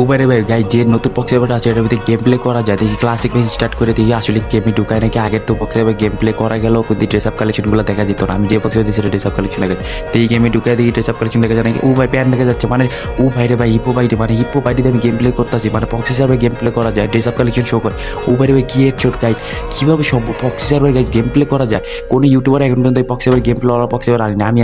উবারে ভাই গাই যে নতুন পক্স এবার আছে ভিতরে গেম প্লে করা যায়। দেখি ক্লাসিক ম্যাচ স্টার্ট করে দেখি আসলে গেমে ঢুকায় নাকি আগের তো পক্স এবার গেম প্লে করা গেল, কিন্তু ড্রেস আপ কালেকশনগুলো দেখা যেত না। আমি যে পক্সে দিয়েছি ড্রেস আপ কালেকশন লাগে তো এই গেমে ঢুকায় দেখি ড্রেস আপ কালেকশন দেখা যায় নাকি ও ভাই প্যান দেখা যাচ্ছে মানে ও ভাই রে ভাই হিপো বাইরে মানে হিপো বাইরে আমি গেম প্লে করতেছি। মানে পক্সি সার্ভার গেম প্লে করা যায় ড্রেস আপ কালেকশন শো করে। ও ভাই, কি চোট গাইজ কীভাবে সম্ভব proxy server guys game play করা যায়? কোনো ইউটিউবার এখন পর্যন্ত সার্ভার গেম প্লে ওরা সার্ভার আনি না আমি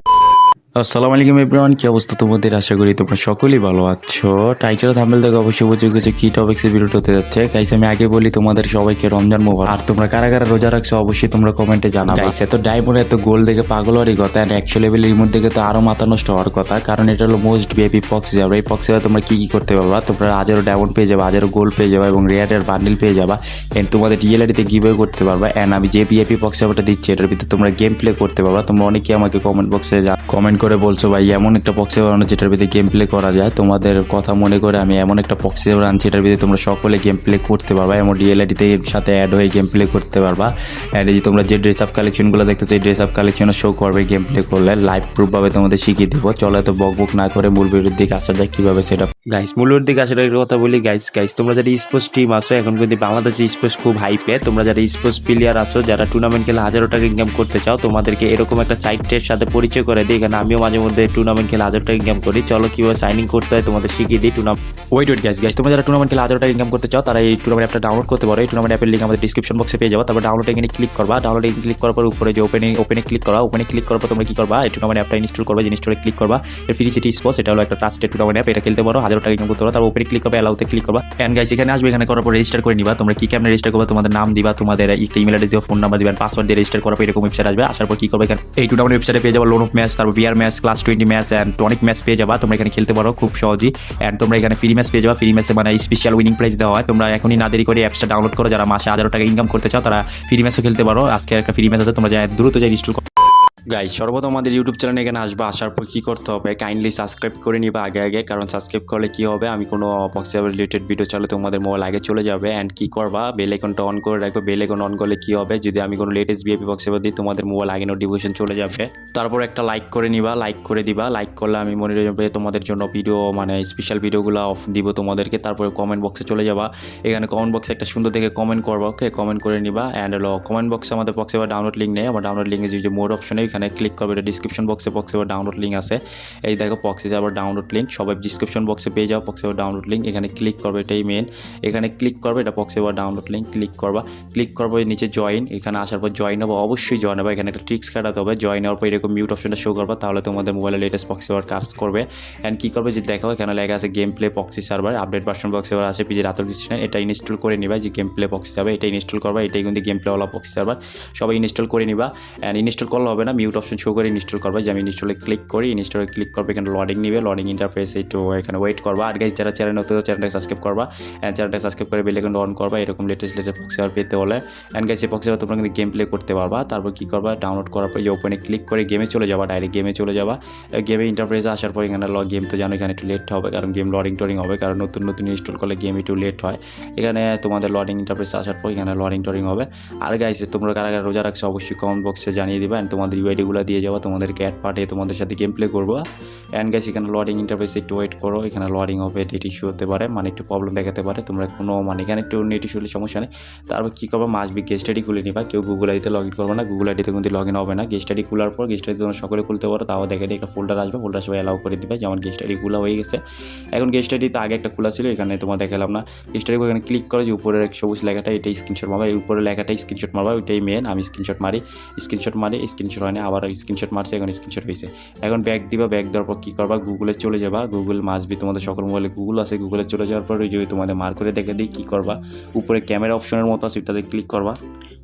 আসসালামু আলাইকুম এভরিওয়ান কি অবস্থা তোমাদের? আশা করি তোমরা সকলেই ভালো আছো। টাইটেল থাম্বেল থেকে অবশ্যই বুঝে গেছো কি টপিক্স এর ভিডিও হতে যাচ্ছে। গাইস আমি আগে বলি তোমাদের সবাইকে রমজান মোবারক। আর তোমরা কারা কারা রোজা রাখছো, অবশ্যই তোমরা কমেন্টে জানাবে। গাইস এত ডায়মন্ড এত গোল দেখে পাগল হওয়ারই কথা। এন্ড একশো লেভেলের মধ্যে দেখে তো আরও মাথা নষ্ট হওয়ার কথা। কারণ এটা হলো মোস্ট বেবি পক্স যাবে। এই পক্সে তোমরা কি কি করতে পারবা। তোমরা হাজারো ডায়মন্ড পেয়ে যাবে, হাজারো গোল পেয়ে যাবে এবং রেয়ারের বান্ডিল পেয়ে যাবা। এন্ড তোমাদের রিয়েলিটিতে গিভওয়ে করতে পারবা। এন্ড আমি যে বিএপি পক্স যাবাটা দিচ্ছি, এটার ভিতরে তোমরা গেম প্লে করতে পারবা। তোমরা অনেকেই আমাকে কমেন্ট বক্সে কমেন্ট করে বলছো ভাই, এমন একটা পক্সে বানানো যেটার ভিতরে গেম প্লে করা যায়? তোমাদের কথা মনে করে আমি এমন একটা পক্সে আনছি এটার ভিতরে তোমরা সকলে গেম প্লে করতে পারবা। এমন রিয়েলিটিতে সাথে অ্যাড হয়ে গেম প্লে করতে পারবা। অ্যান্ড এই যে তোমরা যে ড্রেস আপ কালেকশনগুলো দেখতেছো, এই ড্রেস আপ কালেকশনও শো করবে গেম প্লে করলে। লাইভ প্রুফভাবে তোমাদের শিখিয়ে দেবো। চলো এত বক বক না করে মূল ভিডিওর দিকে আসা যায় কীভাবে সেটা গাইস মূল ভিডিওর দিকে আসার একটা কথা বলি গাইস গাইস তোমরা যারা স্পোর্টস টিম আসো এখন কিন্তু বাংলাদেশে স্পোর্টস খুব হাইপে তোমরা যারা স্পোর্টস প্লেয়ার আসো যারা টুর্নামেন্ট খেলে হাজারো টাকা ইনকাম করতে চাও, তোমাদেরকে এরকম একটা সাইটের সাথে পরিচয় করে দিই। এখানে আমিও মাঝে মধ্যে টুর্নামেন্ট খেলে হাজার টাকা ইনকাম করি। চলো কীভাবে সাইনিং করতে হয় তোমাদের শিখিয়ে দিই tournament wait wait guys guys তোমরা যারা টুর্নামেন্ট খেলে হাজার টাকা ইনকাম করতে চাও, তারা এই টুর্নামেন্ট অ্যাপটা ডাউনলোড করতে পারো। এই টুর্নামেন্ট অ্যাপের লিঙ্ক আমাদের ডিসক্রিপশন বক্সে পেয়ে যাব। তারপর ডাউনলোড এখানে ক্লিক করবা। ডাউনলোড এখানে ক্লিক করার পর উপরে যে ওপেনে ওপেনে ক্লিক করা ওপেনে ক্লিক করার পর তোমরা কি করবা? এই টুর্নামেন্ট অ্যাপটা ইনস্টল করবা, যে ইনস্টলে ক্লিক করবা। এর ফ্রি সিটি স্পোর্টস এটা হলো একটা ট্রাস্টেড টুর্নামেন্ট অ্যাপ এটা খেলতে পারো। হাজার টাকা ইনকাম করতে পারো। তারপর উপরে ক্লিক করবে অ্যালাউতে ক্লিক করবা। এন্ড গাইস এখানে আসবে, এখানে করার পর রেজিস্টার করে নিবা। তোমরা কি কেমনে রেজিস্টার করবা, তোমাদের নাম দিবা, তোমাদের ইমেল অ্যাড্রেস দিবা ফোন নাম্বার দিবা পাসওয়ার্ড দিয়ে রেজিস্টার করার পর এরকম ওয়েবসাইট আসবে। আসার পর কি করবে এখানে? এই টুর্নামেন্ট ওয়েবসাইটে পেয়ে যাব লোন অফ ম্যাচ তারপর বিয়ার match class twenty match and অনেক ম্যাচ পেয়ে যাবা। তোমরা এখানে খেলতে পারো খুব সহজেই। অ্যান্ড তোমরা এখানে ফ্রি ম্যাচ পেয়ে যাবা। ফ্রি ম্যাচে মানে স্পেশাল উইনিং প্রাইজ দেওয়া হয়। তোমরা এখনই না দেরি করে অ্যাপসটা ডাউনলোড করো। যারা মাসে হাজার টাকা ইনকাম করতে চাও, তারা ফ্রি ম্যাচও খেলতে পারো। আজকে একটা ফ্রি ম্যাচ আছে, তোমরা দ্রুত যাই ইনস্টল গাইজ সর্বপ্রথম আমাদের ইউটিউব চ্যানেলে এখানে আসবে, আসার পর কী করতে হবে? কাইন্ডলি সাবস্ক্রাইব করে নিবা আগে আগে, কারণ সাবস্ক্রাইব করলে কী হবে? আমি কোনো বক্সের রিলেটেড ভিডিও চালে তোমাদের মোবাইল আগে চলে যাবে। অ্যান্ড কী করবা? বেল আইকনটা অন করে রাখবে। বেল আইকন অন করলে কী হবে? যদি আমি কোনো লেটেস্ট বিএপি বক্সের দিই, তোমাদের মোবাইল আগে নোটিফিকেশন চলে যাবে। তারপর একটা লাইক করে নিবা লাইক করে দিবা। লাইক করলে আমি মনে রাখবে তোমাদের জন্য ভিডিও মানে স্পেশাল ভিডিওগুলো অফ দিব তোমাদেরকে। তারপরে কমেন্ট বক্সে চলে যাবা। এখানে কমেন্ট বক্সে একটা সুন্দর দেখে কমেন্ট করবা ওকে কমেন্ট করে নিবা। অ্যান্ড কমেন্ট বক্সে আমাদের বা ডাউনলোড লিঙ্ক নেই। আমার ডাউনলোড লিঙ্কে যে মোর অপশনে এখানে ক্লিক করবে এটা ডিসক্রিপশন বক্সে বক্সে আবার ডাউনলোড লিঙ্ক আছে এই দেখো বক্সে আবার ডাউনলোড লিঙ্ক সবাই ডিসক্রিপশন বক্সে পেয়ে যাও বক্সে আবার ডাউনলোড লিঙ্ক এখানে ক্লিক করবে এটাই মেন এখানে ক্লিক করবে এটা বক্সে আবার ডাউনলোড লিঙ্ক ক্লিক করবা ক্লিক করব নিচে জয়েন এখানে আসার পর জয়েন হবে অবশ্যই জয়েন হবে এখানে একটা ট্রিক্স কাটাতে হবে জয়েন হওয়ার পর এরকম মিউট অপশনটা শো করবা তাহলে তোমাদের মোবাইলে লেটেস্ট বক্সে আবার কাজ করবে অ্যান্ড কী করবে যে দেখো এখানে লেখা আছে game play proxy server update version বক্সে আবার আছে পিজি রাতের ডিসিশন এটা ইনস্টল করে নিবা যে গেম প্লে বক্সে যাবে এটা ইনস্টল করবা এটাই কিন্তু গেম প্লে প্লেওয়ালা বক্সি সার্ভার সবাই ইনস্টল করে নিবা অ্যান্ড ইনস্টল করলে হবে না মিউট অপশন শো করে ইনস্টল করবা। যে আমি ইনস্টলে ক্লিক করি ইনস্টলে ক্লিক করবে এখানে লডিং নিবে। লডিং ইন্টারফেস একটু এখানে ওয়েট করবা। আর গাইজ যারা চ্যানেল নতুন চ্যানেলটা সাবস্ক্রাইব করবা। অ্যান্ড চ্যানেলটা সাবস্ক্রাইব করে বেল আইকন অন করবা। এরকম লেটেস্ট লেটেস্ট বক্সে আর পেতে হলে। অ্যান্ড গাইজ এই বক্সে তোমরা কিন্তু গেম প্লে করতে পারবা। তারপর কী করবা? ডাউনলোড করার পর ওপেনে ক্লিক করে গেমে চলে যাবা। ডাইরেক্ট গেমে চলে যাবা। গেমে ইন্টারফেসে আসার পর এখানে গেম তো জানো এখানে একটু লেট হবে। কারণ গেম লডিং টডিং হবে। কারণ নতুন নতুন ইনস্টল করলে গেম একটু লেট হয়। এখানে তোমাদের লডিং ইন্টারফেসে আসার পর এখানে লডিং টডিং হবে। আর গাইছে তোমরা কারা কারা রোজা রাখছো অবশ্যই কমেন্ট বক্সে জানিয়ে দিবা। অ্যান্ড তোমাদের ইউআইডিগুলো দিয়ে যাবা তোমাদের ক্যাট পাঠিয়ে তোমাদের সাথে গেম প্লে করব। অ্যান্ড গাইস এখানে লডিং ইন্টারফেস একটু ওয়েট করো, এখানে লডিং হবে নেট ইস্যু হতে পারে মানে একটু প্রবলেম দেখাতে পারে, তোমরা কোনো মানে এখানে একটু নেট ইস্যু হলে সমস্যা নেই। তারপর কী করব মাস বি গেস্ট আইডি খুলে নিবা, কেউ গুগল আইডিতে লগ ইন করবে না গুগল আইডিতে কিন্তু লগ ইন হবে না। গেস্ট আইডি খোলার পর গেস্ট আইডি তোমরা সকলে খুলতে পারো তাও দেখে একটা ফোল্ডার আসবে ফোল্ডার সবাই অ্যালাউ করে দিবে, যেমন গেস্ট আইডি খোলা হয়ে গেছে। এখন গেস্ট আইডিতে আগে একটা খোলা ছিল, এখানে তোমার দেখালাম না। গেস্ট আইডি এখানে ক্লিক করো যে উপরের সবুজ লেখাটা এটাই স্ক্রিনশট মারবা উপরে লেখাটাই স্ক্রিনশট মারবা, ওইটাই মেন আমি স্ক্রিনশট মারি স্ক্রিনশট মারি স্ক্রিনশট হয় না। আবার স্ক্রিনশট মারছে, এখন স্ক্রিনশট হয়েছে। এখন ব্যাক দিবা ব্যাক দেওয়ার পর কী করবা? গুগলে চলে যাবা গুগল মাসবি তোমাদের সকল মোবাইলে গুগল আছে গুগলে চলে যাওয়ার পর ওই যে তোমাদের মার করে দেখে দিই কী করবা? উপরে ক্যামেরা অপশনের মতো আছে ওটাতে ক্লিক করবা।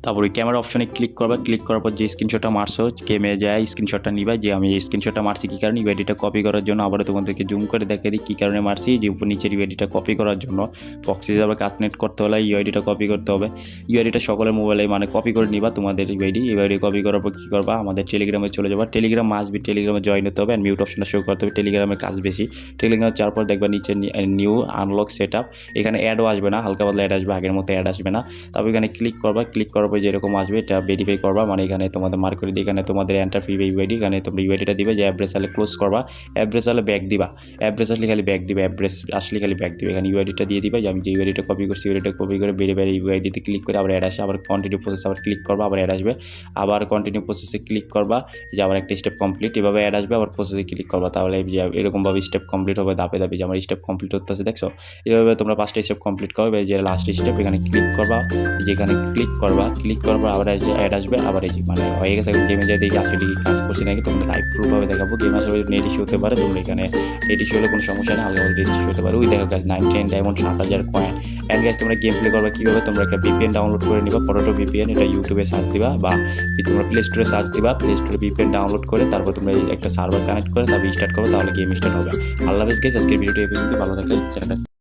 তারপর ওই ক্যামেরা অপশনে ক্লিক করবা ক্লিক করার পর যে স্ক্রিনশটটা মারছো গেমে যায় স্ক্রিনশটটা নিবা, যে আমি এই স্ক্রিনশটটা মারছি কী কারণে? ইউআইডিটা কপি করার জন্য আবার তোমাদেরকে জুম করে দেখে দিই কী কারণে মারছি? যে উপর নিচের ইউআইডিটা কপি করার জন্য। বক্সে আবার কানেক্ট করতে হলে ইউআইডিটা কপি করতে হবে। ইউআইডিটা সকলের মোবাইলে মানে কপি করে নিবা, তোমাদের ইউআইডি ইউআইডি কপি করার পর কী করবা? আমাদের টেলিগ্রামে চলে যাবা। টেলিগ্রাম আসবি টেলিগ্রামে জয়েন হতে হবে আর মিউট অপশনটা শো করতে হবে। টেলিগ্রামের কাজ বেশি। টেলিগ্রামে যাওয়ার পর দেখবা নিচে নিউ আনলক সেট আপ এখানে অ্যাডও আসবে না, হালকা পাতলা অ্যাড আসবে, আগের মতো অ্যাড আসবে না। তারপর এখানে ক্লিক করবা। ক্লিক করার পর যেরকম আসবে, এটা ভেরিফাই করবা। মানে এখানে তোমাদের মার্ক করে দিয়ে, এখানে তোমাদের এন্টার ফ্রি ইউআইডি এখানে তোমরা ইউআইডিটা দিবে। যে অ্যাড্রেস আলে ক্লোজ করবা। অ্যাড্রেস আলে ব্যাক দিবা। অ্যাড্রেস আসলে খালি ব্যাক দিবে। অ্যাড্রেস আসলে খালি ব্যাক দিবে। এখানে ইউআইডিটা দিয়ে দিবে যে আমি যে ইউআইডিটা কপি করছি ইউআইডিটা কপি করে বেড়ে বেড়ে ইউআইডিতে ক্লিক করে আবার অ্যাড আসে। আবার কন্টিনিউ প্রসেস আবার ক্লিক করবা, আবার অ্যাড আসবে। আবার কন্টিনিউ প্রসেসে ক্লিক করবা, যে আবার একটা স্টেপ কমপ্লিট এভাবে অ্যাড আসবে, আবার প্রসেসে ক্লিক করবা, তাহলে এরকমভাবে স্টেপ কমপ্লিট হবে, ধাপে ধাপে যে আমার স্টেপ কমপ্লিট হতেছে দেখছ? এভাবে তোমরা পাঁচটা স্টেপ কমপ্লিট করবে যে লাস্ট স্টেপ এখানে ক্লিক করবা যেখানে ক্লিক করবা ক্লিক করবা আবার অ্যাড আসবে, আবার এই যে মানে হয়ে গেছে গেমে যাই দেখি আসলে কাজ করছি নাকি তোমরা লাইভ প্রুফভাবে দেখাবো গেম আসলে নেট ইস্যু হতে পারে, তোমরা এখানে নেট ইস্যু হলে কোনো সমস্যা নেই, হালকা নেট ইস্যু হতে পারে, ওই দেখো গাছ নাইন টেন ডায়মন্ড সাত হাজার কয়েন অ্যান্ড গাইজ তোমরা গেম প্লে করবা কীভাবে? তোমরা একটা ভিপিএন ডাউনলোড করে নিবা পরোটো ভিপিএন এটা ইউটিউবে সার্চ দিবা বা তোমরা প্লে স্টোরে সার্চ দিবা প্লে স্টোরে ভিপিএন ডাউনলোড করে তারপর তোমরা একটা সার্ভার কানেক্ট করে তারপর স্টার্ট করো তাহলে গেম স্টার্ট হবে। আল্লাহ হাফেজ আজকের ভিডিওটি এই পর্যন্ত ভালো থাকলে